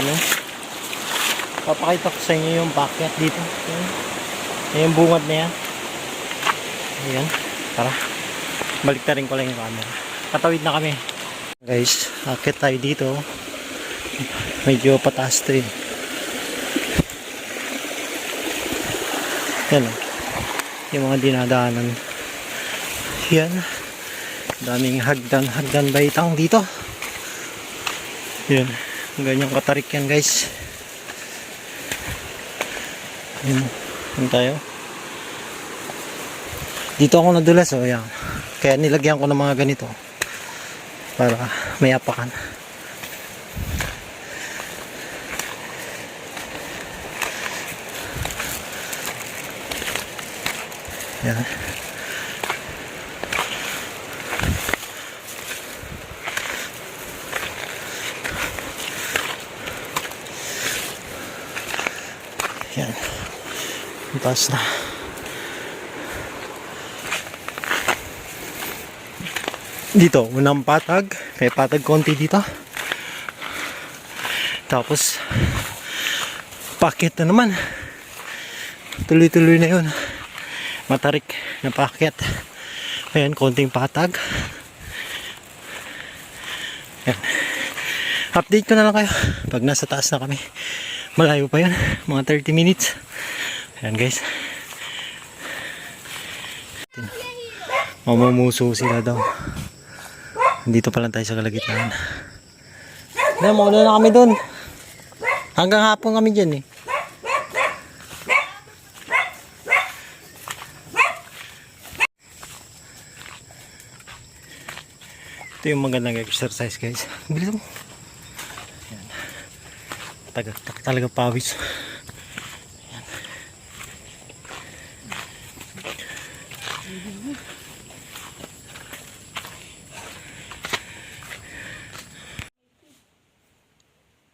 kami. Papakita ko sa inyo yung backyard dito. Ayan. Yung bungad na yan. Ayan. Tara. Balik na rin ko lang yung camera. Katawid na kami. Guys, akit tayo dito. Medyo pataas to eh. Yan o. Yung mga dinadaanan. Yan. Daming hagdan, hagdan baitang dito. Yan. Ganyang katarik yan guys. Yan. Yan tayo. Dito ako nadulas oh. Yan. Kaya nilagyan ko ng mga ganito. Para may apakan. Yan. Yan. Ang taas na. Dito, unang patag. May patag konti dito. Tapos, paket na naman. Tuloy-tuloy na yun. Matarik na paket. Ayan, konting patag. Ayan. Update ko na lang kayo pag nasa taas na kami. Malayo pa yan. Mga 30 minutes. Ayan guys. Mamumuso sila daw. Dito pa lang tayo sa kalagitnaan. Na, mauna na kami doon. Hanggang hapon kami dyan eh. Ito yung magandang exercise guys. Bilis mo. Ayan. Taga, taga, talaga pawis. Ayan.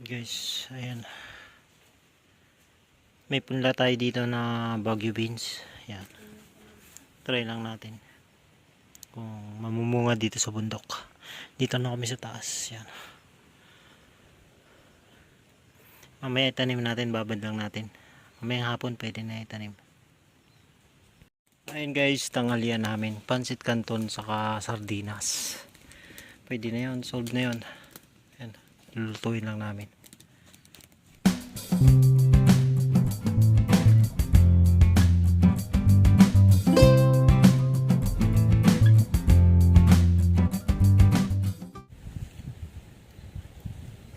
Guys, ayan. May punla tayo dito na Baguio beans. Ayan. Try lang natin kung mamumunga dito sa bundok. Dito na kami sa taas. Yan. Mamaya itanim natin, babad lang natin. Mamaya hapon pwede na itanim. Ayun guys, tanghalian namin. Pansit canton saka sardinas. Pwede na yun, solve na yun. Yan. Lulutuin lang namin.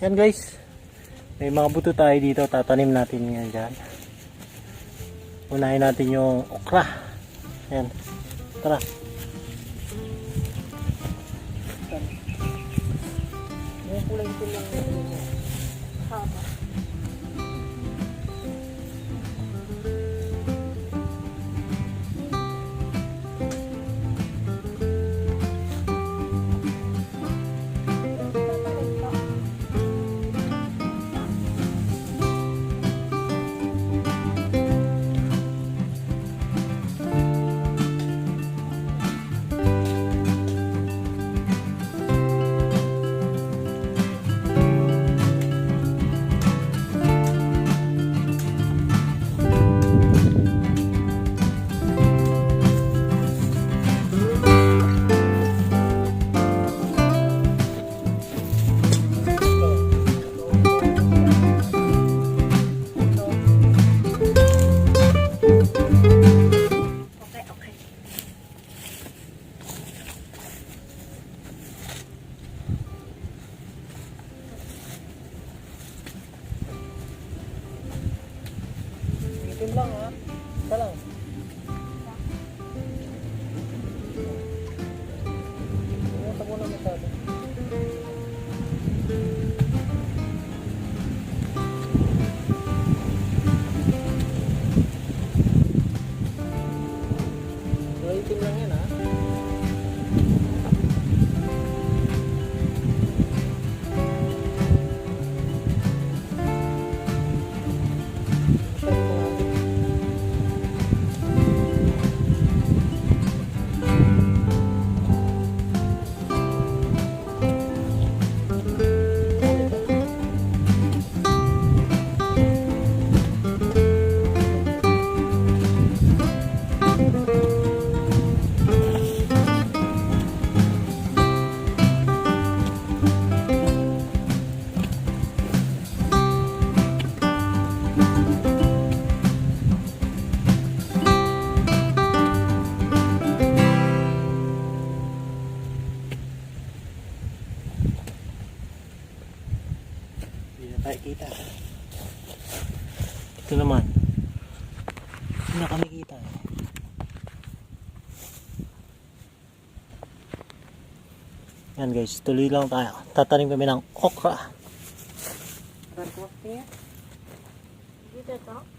Yan guys. May mga buto tayo dito. Tatanim natin yan dyan. Unahin natin yung okra. Yan. Tara. Yung kulay nakita. Ito naman. Hindi na kami kita. Yan guys, tuloy lang tayo. Tatanim kami ng okra. To. Ilalim ng ano.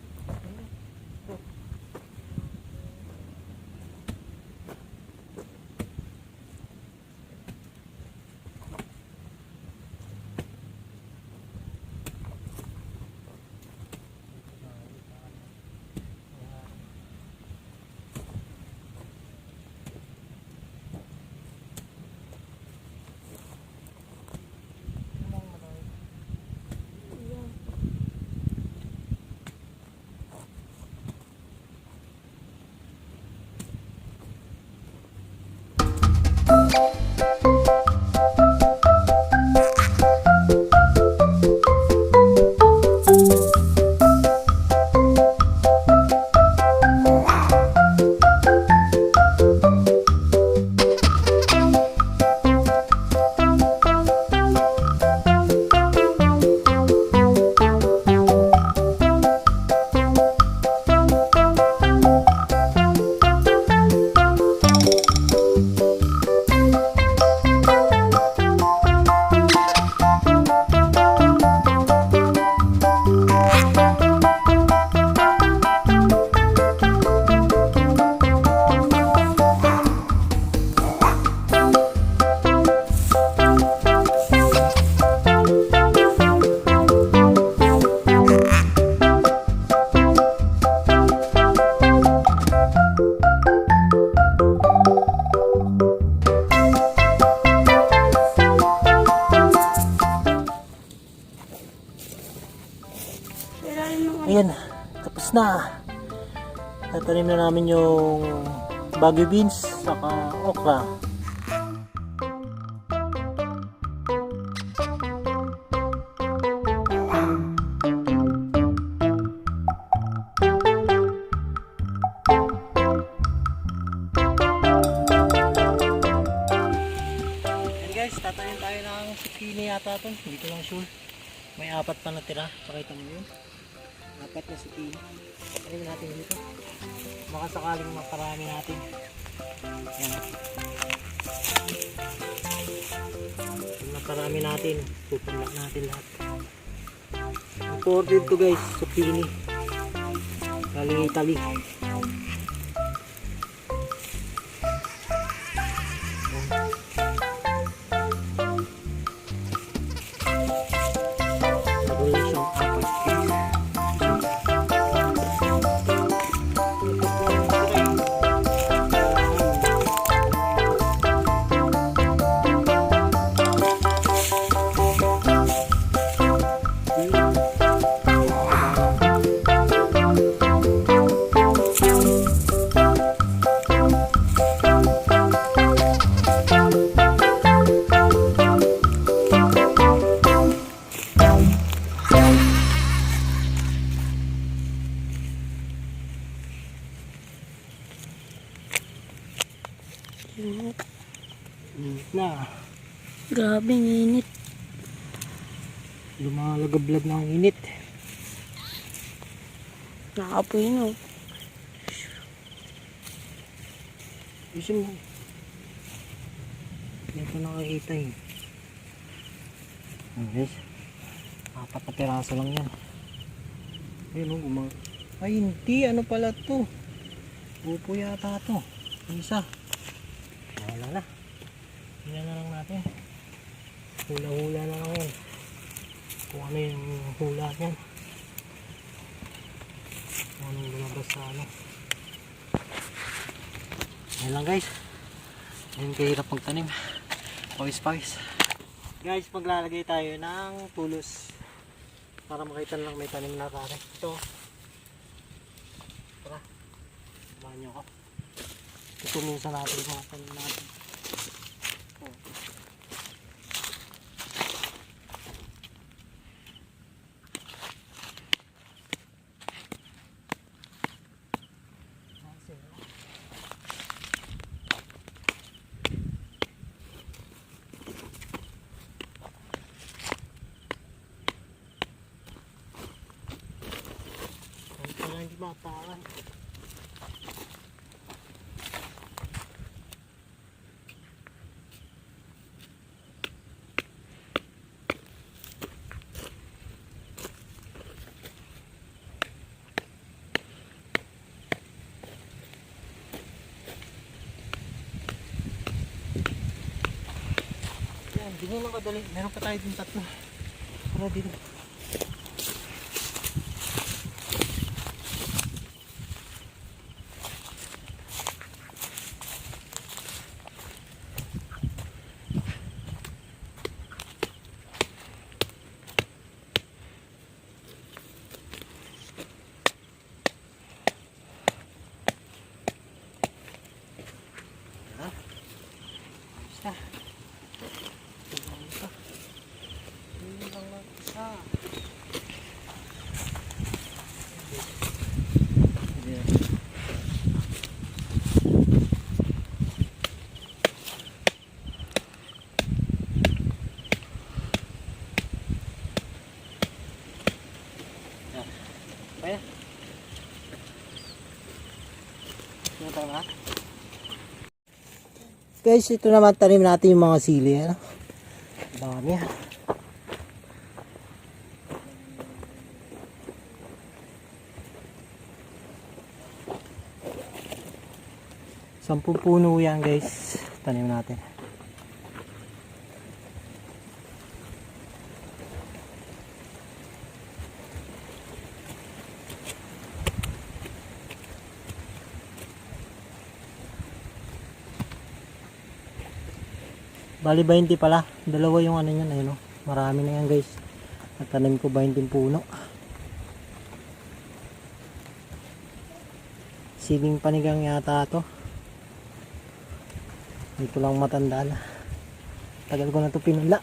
Ayan, tapos na. Tatanim na namin yung bagyo beans saka okra. Apat na zucchini. Tatanim natin dito. Baka sakaling makarami natin. Ayan. Pag nakarami natin, pupunla natin lahat. Imported to guys, zucchini. Galing Italy. Init na. Grabe, ang init. Lumalagablab ng init. Nakapoy na. oh. Gusto mo. Hindi ko nakakita eh. Guys. Apat na piraso lang yan. Ayun o, gumang... Ay hindi, ano pala to? Upo yata to. Isa. Wala na. Tingnan na lang natin. Hula-hula na lang yan. Kung ano yung hula niyan. Kung anong lumabas sa ano. Ayan lang guys. Ayun kahirap magtanim. Pawis-pawis. Guys, maglalagay tayo ng tulos. Para makita lang may tanim na pare. Ito. Tara. Samahan nyo ako. Ito minsan natin mga tanim natin. Oh. Kasi, Tataan. Yan, ganyan lang kadali. Meron pa tayo din tatlo. Para din. Ha? Basta. Ito. Hindi lang lang isa. Hindi. Yan. Kaya? Ano tayo ba? Guys, ito naman tanim natin yung mga sili. Ano? Dami ah. Sampung puno yan guys. Tanim natin. Bali 20 pala. Dalawa yung ano niyan. Ayun, oh. Marami na yan guys. Nagtanim ko 20 puno. Siling panigang yata to. Hindi ko lang matanda na. Tagal ko na to pinula.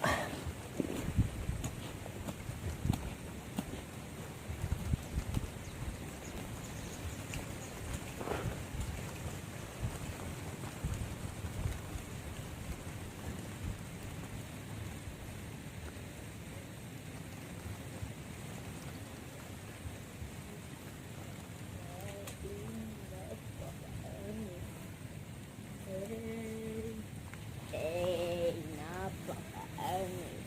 Eh, napakaangas.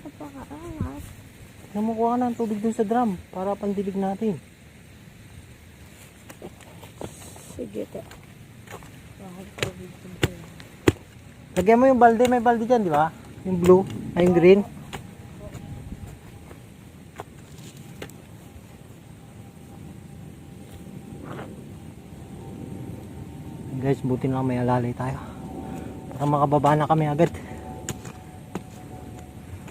Napakaangas. Namukuha ka ng tubig dun sa drum para pandilig natin. Sige, dito? Lagyan mo yung balde, may balde dyan, di ba? Yung blue, ay yung green. Guys, buti na lang may alalay tayo. Para makababa na kami agad.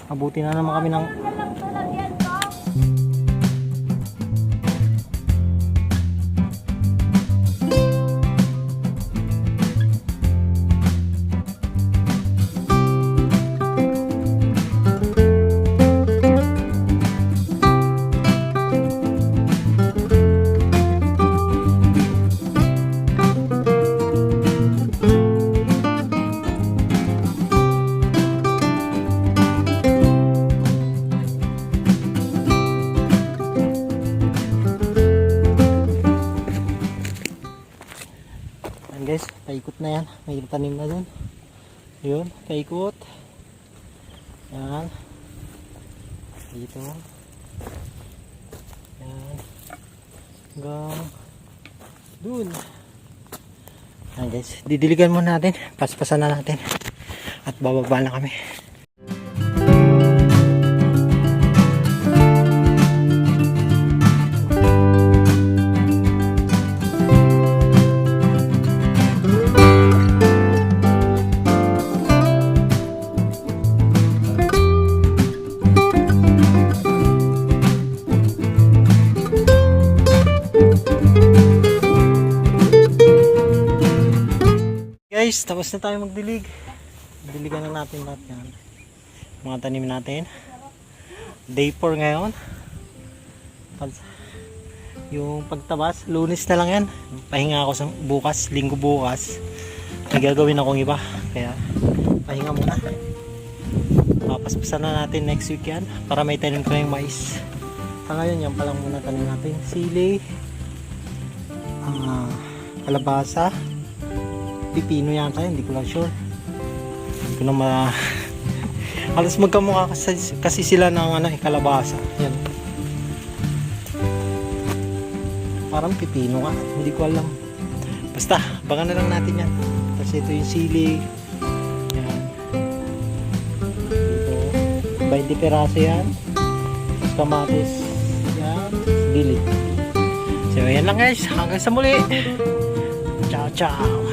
Mabuti na naman kami ng na yan. May tanim na dun. Yun, paikot. Yan. Dito. Yan. Hanggang dun. Yan guys, didiligan muna natin. Paspasan na natin. At bababa na kami. Tapos na tayo magdilig. Diligan na natin lahat yan. Mga tanim natin. Day 4 ngayon. Yung pagtabas, lunes na lang yan. Pahinga ako sa bukas, linggo bukas. May gagawin akong iba. Kaya, pahinga muna. Papaspasan na natin next week yan. Para may tanim ko yung mais. Ah, ngayon, yan pa lang muna tanim natin. Sili, ah, kalabasa, pipino yata, hindi ko lang sure. Hindi ko na ma... Halos magkamukha kasi, kasi sila ng ano, eh, kalabasa. Yan. Parang pipino nga, hindi ko alam. Basta, abangan na lang natin yan. Kasi ito yung sili. Yan. Dito. 20 peraso yan. Kamatis. Yan. Gili. So, yan lang guys. Hanggang sa muli. Ciao, ciao.